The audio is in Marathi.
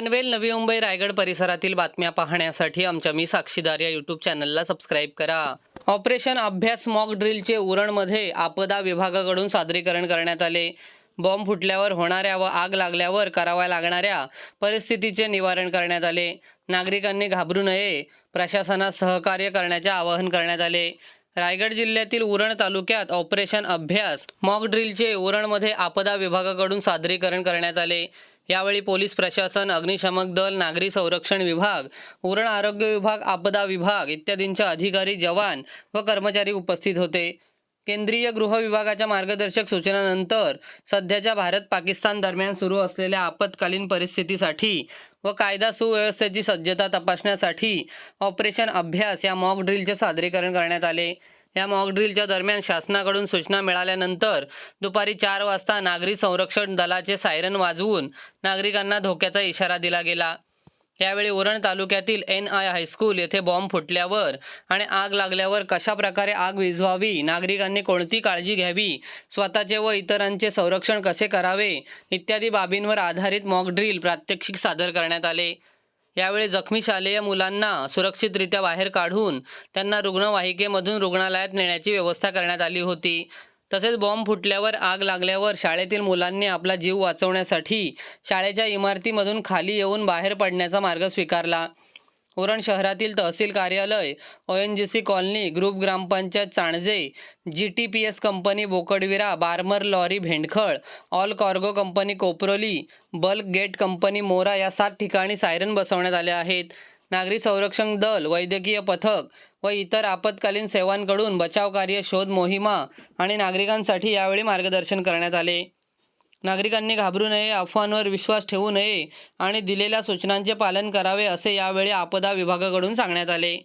पनवेल नवी मुंबई रायगड परिसरातील बातम्या पाहण्यासाठी आमच्या मी साक्षीदार या युट्यूब चॅनलला सबस्क्राईब करा. ऑपरेशन अभ्यास मॉक ड्रिलचे उरणमध्ये आपदा विभागाकडून सादरीकरण करण्यात आले. बॉम्ब फुटल्यावर होणाऱ्या व आग लागल्यावर कराव्या लागणाऱ्या परिस्थितीचे निवारण करण्यात आले. नागरिकांनी घाबरू नये. प्रशासनास सहकार्य करण्याचे आवाहन करण्यात आले. रायगड जिल्ह्यातील उरण तालुक्यात ऑपरेशन अभ्यास मॉक ड्रिलचे उरणमध्ये आपदा विभागाकडून सादरीकरण करण्यात आले. यावेळी पोलीस प्रशासन अग्निशमक दल नागरी संरक्षण विभाग उरण आरोग्य विभाग आपदा विभाग इत्यादींचे अधिकारी जवान व कर्मचारी उपस्थित होते. केंद्रीय गृह विभागाच्या मार्गदर्शक सूचनानंतर सध्याच्या भारत पाकिस्तान दरम्यान सुरू असलेल्या आपत्कालीन परिस्थितीसाठी व कायदा सुव्यवस्थेची सज्जता तपासण्यासाठी ऑपरेशन अभ्यास या मॉक ड्रिलचे सादरीकरण करण्यात आले. या मॉकड्रिलच्या दरम्यान शासनाकडून सूचना मिळाल्यानंतर दुपारी चार वाजता नागरी संरक्षण दलाचे सायरन वाजवून नागरिकांना धोक्याचा इशारा दिला गेला. यावेळी उरण तालुक्यातील एन आय हायस्कूल येथे बॉम्ब फुटल्यावर आणि आग लागल्यावर कशा प्रकारे आग विझवावी नागरिकांनी कोणती काळजी घ्यावी स्वतःचे व इतरांचे संरक्षण कसे करावे इत्यादी बाबींवर आधारित मॉक ड्रिल प्रात्यक्षिक सादर करण्यात आले. यावेळी जखमी शालेय मुलांना सुरक्षितरित्या बाहेर काढून त्यांना रुग्णवाहिकेमधून रुग्णालयात नेण्याची व्यवस्था करण्यात आली होती. तसेच बॉम्ब फुटल्यावर आग लागल्यावर शाळेतील मुलांनी आपला जीव वाचवण्यासाठी शाळेच्या इमारतीमधून खाली येऊन बाहेर पडण्याचा मार्ग स्वीकारला. उरण शहरातील तहसील कार्यालय O N G C colony group ग्रामपंचायत Chanje G T P S company Bokadvira Barmer lorry Bhendkhal all cargo company Koproli bulk gate company Mora या सात ठिकाणी सायरन बसवण्यात आले आहेत. नागरी संरक्षण दल वैद्यकीय पथक व इतर आपत्कालीन सेवांकडून बचाव कार्य शोध मोहिमा आणि नागरिकांसाठी यावेळी मार्गदर्शन करण्यात आले. नागरिकांनी घाबरू नये अफवांवर विश्वास ठेवू नये आणि दिलेल्या सूचनांचे पालन करावे असे यावेळी आपदा विभागाकडून सांगण्यात आले.